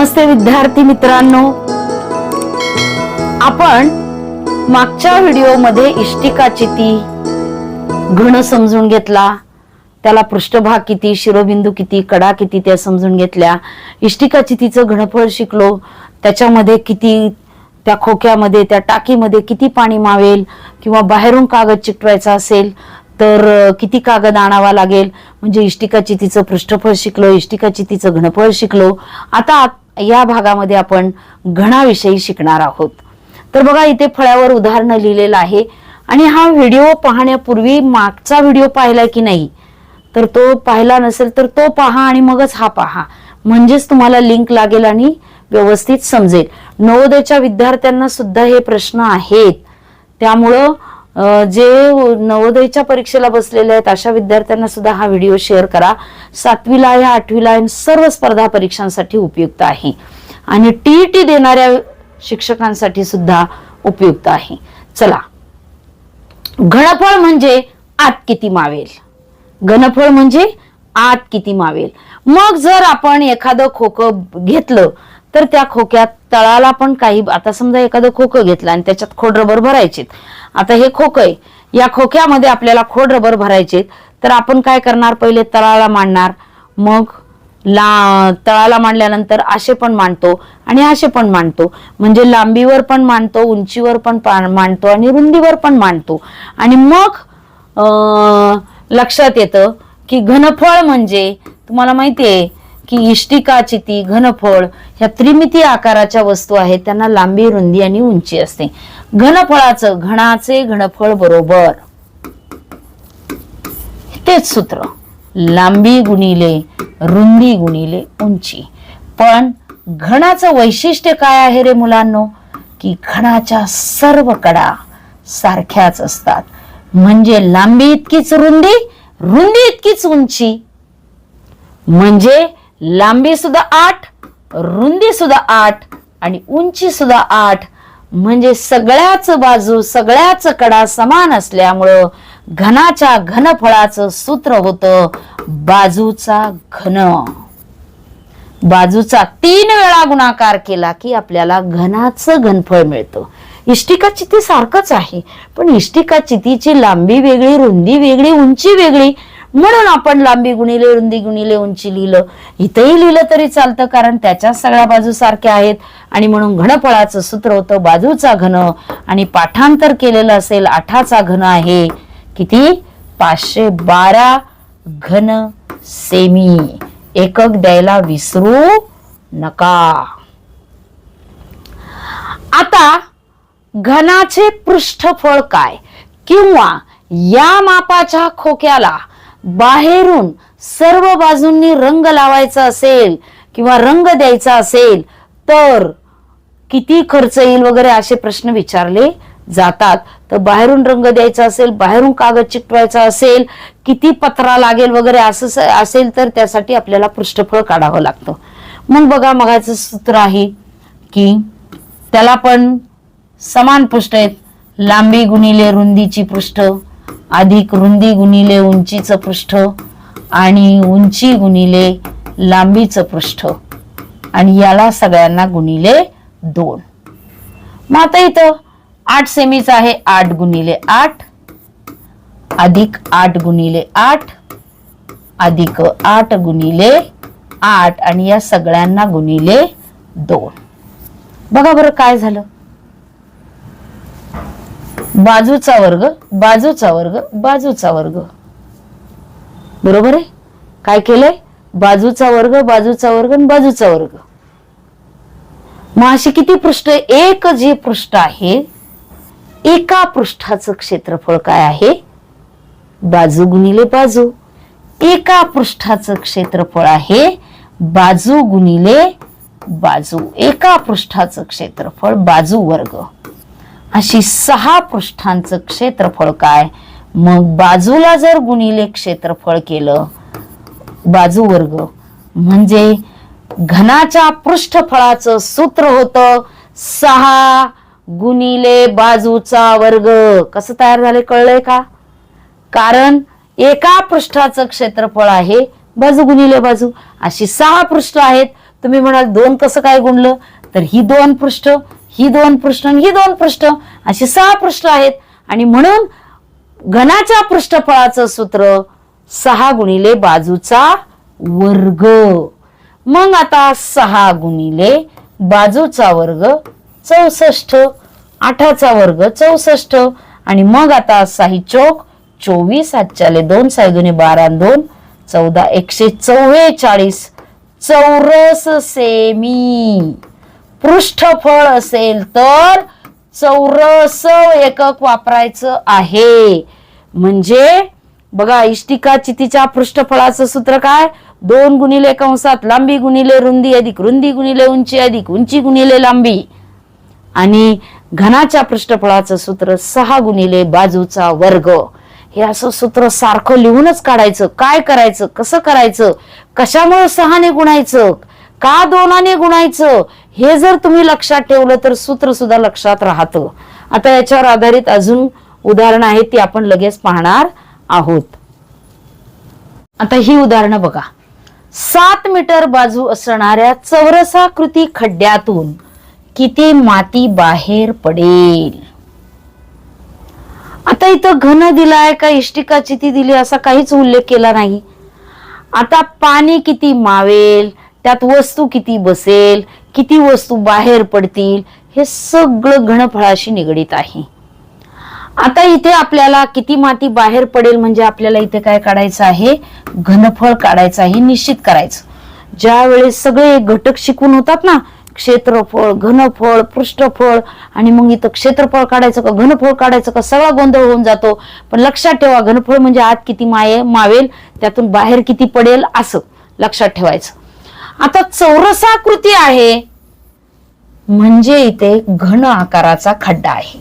नमस्ते विद्यार्थी मित्रांनो. आपण मागच्या व्हिडिओमध्ये इष्टिका चिती घन समजून घेतला. त्याला पृष्ठभाग किती शिरोबिंदू किती कडा किती त्या समजून घेतल्या. इष्टिका चितीचं घनफळ शिकलो. त्याच्यामध्ये किती त्या खोक्यामध्ये त्या टाकीमध्ये किती पाणी मावेल किंवा बाहेरून कागद चिकटवायचा असेल तर किती कागद आणावा लागेल? म्हणजे इष्टिका तिचं पृष्ठफळ शिकलो इष्टिका चितीचं घनफळ शिकलो. आता या भागामध्ये आपण घणाविषयी शिकणार आहोत. तर बघा इथे फळ्यावर उदाहरणं लिहिलेलं आहे. आणि हा व्हिडिओ पाहण्यापूर्वी मागचा व्हिडिओ पाहिला की नाही? तर तो पाहिला नसेल तर तो पहा आणि मगच हा पहा. म्हणजेच तुम्हाला लिंक लागेल आणि व्यवस्थित समजेल. नवोदयच्या विद्यार्थ्यांना सुद्धा हे प्रश्न आहेत. त्यामुळं जे नवोदयच्या परीक्षेला बसलेले आहेत अशा विद्यार्थ्यांना सुद्धा हा व्हिडिओ शेअर करा. सातवीला या आठवीला सर्व स्पर्धा परीक्षांसाठी उपयुक्त आहे. आणि टीईटी देणाऱ्या शिक्षकांसाठी सुद्धा उपयुक्त आहे. चला. घनफळ म्हणजे आत किती मावेल? घनफळ म्हणजे आत किती मावेल? मग जर आपण एखादं खोकं घेतलं तर त्या खोक्यात तळाला पण काही आता समजा एखादं खोकं घेतलं आणि त्याच्यात खोड रबर भरायचे आता हे खोकं आहे. या खोक्यामध्ये आपल्याला खोड रबर भरायचे तर आपण काय करणार? पहिले तळाला मांडणार. मग ला तळाला मांडल्यानंतर असे पण मांडतो आणि असे पण मांडतो. म्हणजे लांबीवर पण मांडतो उंचीवर पण मांडतो आणि रुंदीवर पण मांडतो. आणि मग लक्षात येतं की घनफळ म्हणजे तुम्हाला माहिती आहे की इष्टिका चिती घनफळ ह्या त्रिमिती आकाराच्या वस्तू आहेत. त्यांना लांबी रुंदी आणि उंची असते. घनफळाचं घणाचे घनफळ बरोबर. तेच सूत्र. लांबी गुणिले रुंदी गुणिले उंची. पण घणाचं वैशिष्ट्य काय आहे रे मुलांनो? की घणाच्या सर्व कडा सारख्याच असतात. म्हणजे लांबी इतकीच रुंदी रुंदी इतकीच उंची. म्हणजे लांबी सुद्धा आठ रुंदी सुद्धा आठ आणि उंची सुद्धा आठ. म्हणजे सगळ्याच बाजू सगळ्याच कडा समान असल्यामुळं घनाच्या घनफळाचं सूत्र होतं बाजूचा घन. बाजूचा तीन वेळा गुणाकार केला की आपल्याला घनाचं घनफळ मिळतं. इष्टिका चिती सारखंच आहे पण इष्टिका चितीची लांबी वेगळी रुंदी वेगळी उंची वेगळी म्हणून आपण लांबी गुणिले रुंदी गुणिले उंची लिहिलं. इथंही लिहिलं तरी चालतं कारण त्याच्या सगळ्या बाजू सारख्या आहेत. आणि म्हणून घनफळाचं सूत्र होतं बाजूचा घन. आणि पाठांतर केलेलं असेल आठाचा घन आहे. किती? पाचशे बारा घन सेमी. एकक द्यायला विसरू नका. आता घनाचे पृष्ठफळ काय? किंवा या मापाच्या खोक्याला बाहेरून सर्व बाजूंनी रंग लावायचा असेल किंवा रंग द्यायचा असेल तर किती खर्च येईल वगैरे असे प्रश्न विचारले जातात. तर बाहेरून रंग द्यायचा असेल बाहेरून कागद चिकटवायचा असेल किती पत्रा लागेल वगैरे असं स- असेल तर त्यासाठी आपल्याला पृष्ठफळ काढावं लागतं. मग बघा मगाचं सूत्र आहे की त्याला पण समान पृष्ठ आहेत. लांबी गुणिले रुंदीची पृष्ठ. अधिक रुंदी गुणिले उंचीचं पृष्ठ आणि उंची गुणिले लांबीचं पृष्ठ. आणि याला सगळ्यांना गुणिले दोन. मग आता इथं आठ सेमीच आहे आठ गुणिले आठ. अधिक आठ गुणिले आठ. अधिक आठ गुणिले आठ. आणि या सगळ्यांना गुणिले दोन. बघा बरं काय झालं. बाजूचा वर्ग बाजूचा वर्ग बाजूचा वर्ग. बरोबर आहे? काय केलंय? बाजूचा वर्ग बाजूचा वर्ग आणि बाजूचा वर्ग. मग अशी किती पृष्ठ? एक जे पृष्ठ आहे एका पृष्ठाचं क्षेत्रफळ काय आहे? बाजू गुणिले बाजू. एका पृष्ठाचं क्षेत्रफळ आहे बाजू गुणिले बाजू. एका पृष्ठाचं क्षेत्रफळ बाजू वर्ग. अशी सहा पृष्ठांचं क्षेत्रफळ काय? मग बाजूला जर गुणिले क्षेत्रफळ केलं बाजू वर्ग म्हणजे घनाच्या पृष्ठफळाचं सूत्र होतं सहा गुणिले बाजूचा वर्ग. कसं तयार झाले कळलंय का? कारण एका पृष्ठाचं क्षेत्रफळ आहे बाजू गुणिले बाजू. अशी सहा पृष्ठ आहेत तुम्ही म्हणाल दोन कसं काय गुणलं? तर ही दोन पृष्ठ ही दोन पृष्ठ आणि ही दोन पृष्ठ अशी सहा पृष्ठ आहेत. आणि म्हणून घनाच्या पृष्ठफळाचं सूत्र सहा गुणिले बाजूचा वर्ग. मग आता सहा गुणिले बाजूचा वर्ग चौसष्ट आठाचा वर्ग चौसष्ट. आणि मग आता साही चौक चोवीस आजच्याले दोन साई दोन्ही बारा दोन चौदा एकशे चव्वेचाळीस. चौरस सेमी. पृष्ठफळ असेल तर चौरस एकक वापरायचं आहे. म्हणजे बघा इष्टिका चितीच्या पृष्ठफळाचं सूत्र काय? दोन गुणिले कंसात लांबी गुणिले रुंदी अधिक रुंदी गुणिले उंची अधिक उंची गुणिले लांबी. आणि घनाच्या पृष्ठफळाचं सूत्र सहा गुणिले बाजूचा वर्ग. हे असं सूत्र सारखं लिहूनच काढायचं. काय करायचं? कसं करायचं? कशामुळे सहाने गुणायचं? का दोनाने गुणायचं? हे जर तुम्ही लक्षात ठेवलं तर सूत्र सुद्धा लक्षात राहतं. आता याच्यावर आधारित अजून उदाहरणं आहेत ती आपण लगेच पाहणार आहोत. आता ही उदाहरणं बघा. सात मीटर बाजू असणाऱ्या चौरसाकृती खड्ड्यातून किती माती बाहेर पडेल? आता इथं घन दिलाय का इष्टिका चिती दिली असा काहीच उल्लेख केला नाही. आता पाणी किती मावेल? त्यात वस्तू किती बसेल किती वस्तू बाहेर पडतील हे सगळं घनफळाशी निगडीत आहे. आता इथे आपल्याला किती माती बाहेर पडेल म्हणजे आपल्याला इथे काय काढायचं आहे? घनफळ काढायचं आहे निश्चित करायचं. ज्या वेळेस सगळे घटक शिकून होतात ना क्षेत्रफळ घनफळ पृष्ठफळ आणि मग इथं क्षेत्रफळ काढायचं का घनफळ काढायचं का सगळा गोंधळ होऊन जातो. पण लक्षात ठेवा घनफळ म्हणजे आत किती माये मावेल त्यातून बाहेर किती पडेल असं लक्षात ठेवायचं. आता चौरसाकृती आहे. म्हणजे इथे घन आकाराचा खड्डा आहे.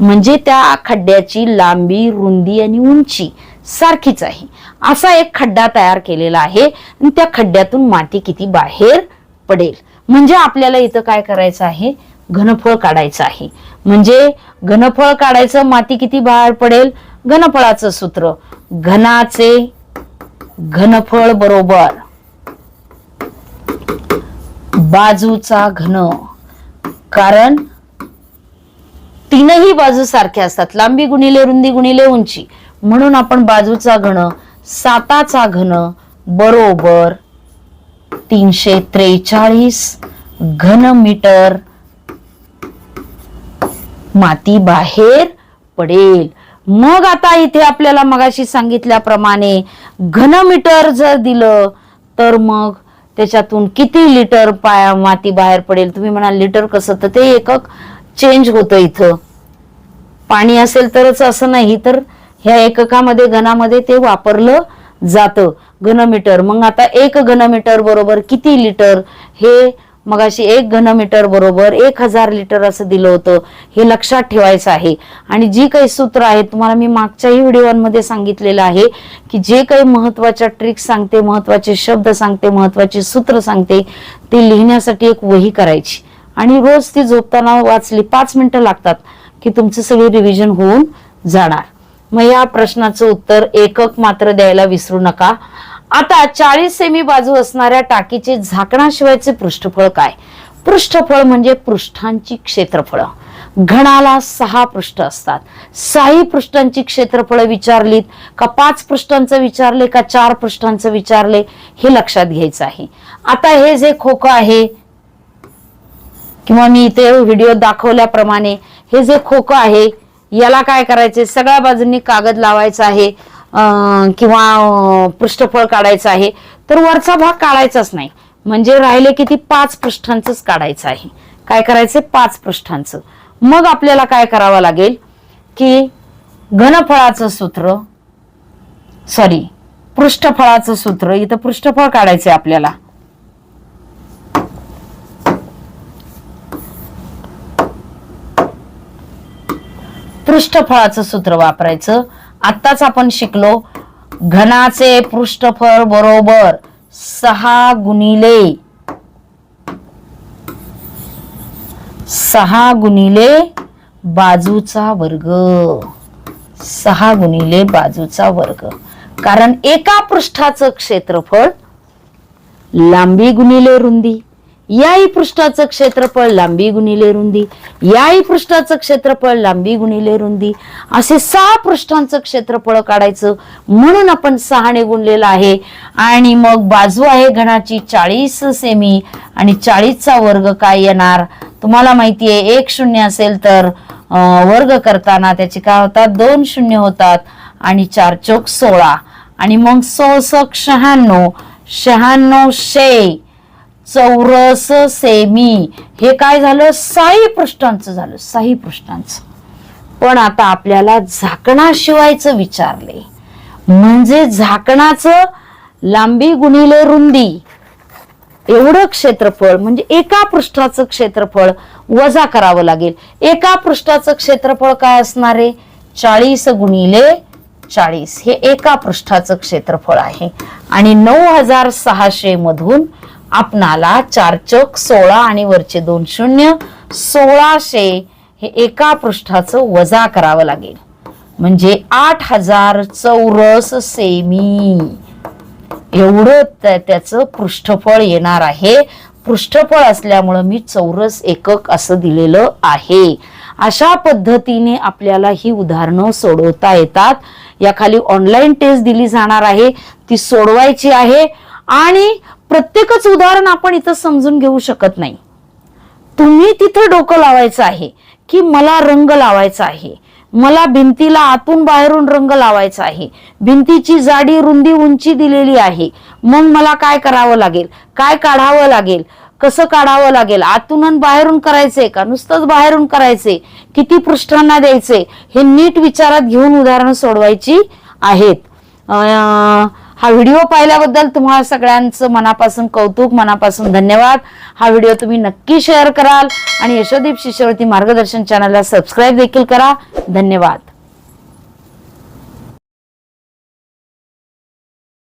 म्हणजे त्या खड्ड्याची लांबी रुंदी आणि उंची सारखीच आहे. असा एक खड्डा तयार केलेला आहे आणि त्या खड्ड्यातून माती किती बाहेर पडेल. म्हणजे आपल्याला इथं काय करायचं आहे? घनफळ काढायचं आहे. म्हणजे घनफळ काढायचं माती किती बाहेर पडेल? घनफळाचं सूत्र. घनाचे घनफळ बरोबर. बाजूचा घन. कारण तीनही बाजू सारख्या असतात. लांबी गुणिले रुंदी गुणिले उंची. म्हणून आपण बाजूचा घन साताचा घन बरोबर तीनशे त्रेचाळीस घन मीटर माती बाहेर पडेल. मग आता इथे आपल्याला मगाशी सांगितल्याप्रमाणे घन मीटर जर दिलं तर मग त्याच्यातून किती लिटर पाया माती बाहेर पडेल? तुम्ही म्हणाल लिटर कसं? तर ते एकक चेंज होतं इथं. पाणी असेल तरच असं नाही तर ह्या एककामध्ये घनामध्ये ते वापरलं जातं. घनमीटर. मग आता एक घनमीटर बरोबर किती लिटर हे मगाशी एक घनमीटर बरोबर एक हजार लिटर असं दिलं होतं. हे लक्षात ठेवायचं आहे. आणि जी काही सूत्र आहेत तुम्हाला मी मागच्याही व्हिडिओमध्ये सांगितलेलं आहे की जे काही महत्त्वाच्या ट्रिक्स सांगते महत्त्वाचे शब्द सांगते महत्त्वाचे सूत्र सांगते ते लिहिण्यासाठी एक वही करायची. आणि रोज ती झोपताना वाचली पाच मिनिटं लागतात की तुमचं सगळी रिव्हिजन होऊन जाणार. मग या प्रश्नाचं उत्तर एकक मात्र द्यायला विसरू नका. आता चाळीस सेमी बाजू असणाऱ्या टाकीचे झाकणाशिवायचे पृष्ठफळ काय? पृष्ठफळ म्हणजे पृष्ठांची क्षेत्रफळ. घणाला सहा पृष्ठ असतात. साही पृष्ठांची क्षेत्रफळ विचारलीत का पाच पृष्ठांचं विचारले का चार पृष्ठांचं विचारले? हे लक्षात घ्यायचं आहे. आता हे जे खोकं आहे किंवा मी इथे व्हिडिओ दाखवल्याप्रमाणे हे जे खोकं आहे याला काय करायचे? सगळ्या बाजूंनी कागद लावायचा आहे. किंवा पृष्ठफळ काढायचं आहे तर वरचा भाग काढायचाच नाही. म्हणजे राहिले किती? पाच पृष्ठांचंच काढायचं आहे. काय करायचं? पाच पृष्ठांचं. मग आपल्याला काय करावं लागेल? की घनफळाचं सूत्र सॉरी पृष्ठफळाचं सूत्र इथं पृष्ठफळ काढायचं आपल्याला. पृष्ठफळाचं सूत्र वापरायचं. आत्ताच आपण शिकलो घनाचे पृष्ठफळ बरोबर सहा गुणिले सहा गुणिले बाजूचा वर्ग सहा गुणिले बाजूचा वर्ग. कारण एका पृष्ठाचं क्षेत्रफळ लांबी गुणिले रुंदी. याही पृष्ठाचं क्षेत्रफळ लांबी गुणिले रुंदी याही पृष्ठाचं क्षेत्रफळ लांबी गुणिले रुंदी. असे सहा पृष्ठांचं क्षेत्रफळ काढायचं म्हणून आपण सहाने गुणलेलं आहे. आणि मग बाजू आहे घनाची चाळीस सेमी आणि चाळीसचा वर्ग काय येणार? तुम्हाला माहिती आहे एक शून्य असेल तर वर्ग करताना त्याचे काय होतात? दोन शून्य होतात आणि चार चौक सोळा. आणि मग सोसक शहाण्णव शहाण्णव शे चौरस सेमी. हे काय झालं? साई पृष्ठांचं झालं. साई पृष्ठांचं. पण आता आपल्याला झाकणाशिवायचं विचारले. म्हणजे झाकणाचं लांबी गुणिले रुंदी. एवढं क्षेत्रफळ म्हणजे एका पृष्ठाचं क्षेत्रफळ वजा करावं लागेल. एका पृष्ठाचं क्षेत्रफळ काय असणार? आहे चाळीस गुणिले चाळीस. हे एका पृष्ठाचं क्षेत्रफळ आहे. आणि नऊ हजार सहाशे मधून आपणाला चार चक सोळा आणि वरचे दोन शून्य सोळाशे हे एका पृष्ठाचं वजा करावं लागेल. म्हणजे आठ हजार चौरस सेमी. एवढं त्याचं पृष्ठफळ येणार आहे. पृष्ठफळ असल्यामुळं मी चौरस एकक असं दिलेलं आहे. अशा पद्धतीने आपल्याला ही उदाहरणं सोडवता येतात. या खाली ऑनलाईन टेस्ट दिली जाणार आहे. ती सोडवायची आहे. आणि प्रत्येकच उदाहरण आपण इथं समजून घेऊ शकत नाही. तुम्ही तिथं डोकं लावायचं आहे की मला रंग लावायचा आहे. मला भिंतीला आतून बाहेरून रंग लावायचा आहे. भिंतीची जाडी रुंदी उंची दिलेली आहे. मग मला काय करावं लागेल? काय काढावं लागेल? कसं काढावं लागेल? आतून आणि बाहेरून करायचंय का? नुसतंच बाहेरून करायचे किती पृष्ठांना द्यायचे हे नीट विचारात घेऊन उदाहरणं सोडवायची आहेत. अं, हा व्हिडिओ पाहिल्याबद्दल तुम्हाला सगळ्यांचं मनापासून कौतुक मनापासून धन्यवाद. हा व्हिडिओ तुम्ही नक्की शेअर कराल आणि यशोदीप शिष्यवृत्ती मार्गदर्शन चॅनलला सबस्क्राईब देखील करा. धन्यवाद.